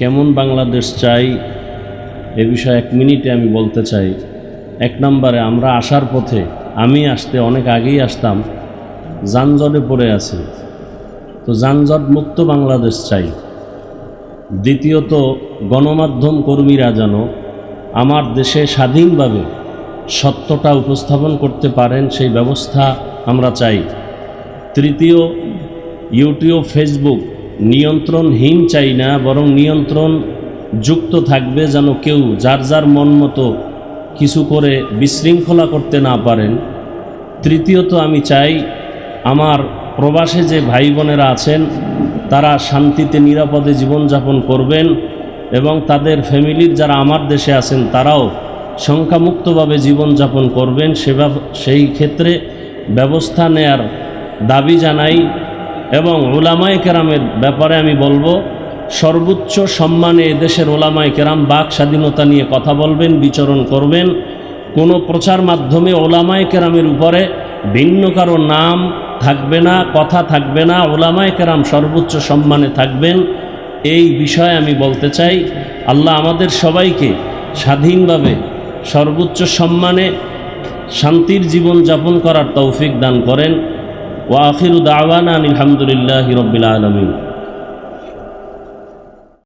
কেমন বাংলাদেশ চাই এ বিষয়ে এক মিনিটে আমি বলতে চাই। এক নম্বরে, আমরা আসার পথে, আমি আসতে অনেক আগেই আসতাম, যানজটে পড়ে আছি। তো যানজট মুক্ত বাংলাদেশ চাই। দ্বিতীয়ত, গণমাধ্যম কর্মীরা যেন আমার দেশে স্বাধীনভাবে সত্যটা উপস্থাপন করতে পারেন, সেই ব্যবস্থা আমরা চাই। তৃতীয়, ইউটিউব, ফেসবুক নিয়ন্ত্রণহীন চাই না, বরং নিয়ন্ত্রণ যুক্ত থাকবে যেন কেউ যার যার মন মতো কিছু করে বিশৃঙ্খলা করতে না পারেন। তৃতীয়ত আমি চাই, আমার প্রবাসে যে ভাই বোনেরা আছেন, তারা শান্তিতে, নিরাপদে জীবনযাপন করবেন এবং তাদের ফ্যামিলির যারা আমার দেশে আছেন, তারাও সংখ্যামুক্তভাবে জীবনযাপন করবেন। সেবা সেই ক্ষেত্রে ব্যবস্থা নেয়ার দাবি জানাই এবং ওলামায় কেরামের ব্যাপারে আমি বলব, সর্বোচ্চ সম্মানে এদেশের ওলামায় কেরাম বাক স্বাধীনতা নিয়ে কথা বলবেন, বিচরণ করবেন। কোনো প্রচার মাধ্যমে ওলামায় কেরামের উপরে ভিন্ন কারও নাম থাকবে না, কথা থাকবে না ওলামায় কেরাম সর্বোচ্চ সম্মানে থাকবেন। এই বিষয়ে আমি বলতে চাই, আল্লাহ আমাদের সবাইকে স্বাধীনভাবে সর্বোচ্চ সম্মানে শান্তির জীবন যাপন করার তৌফিক দান করেন। ওয়া আখিরু দাওয়ানা আলহামদুলিল্লাহ রবিল আলমিন।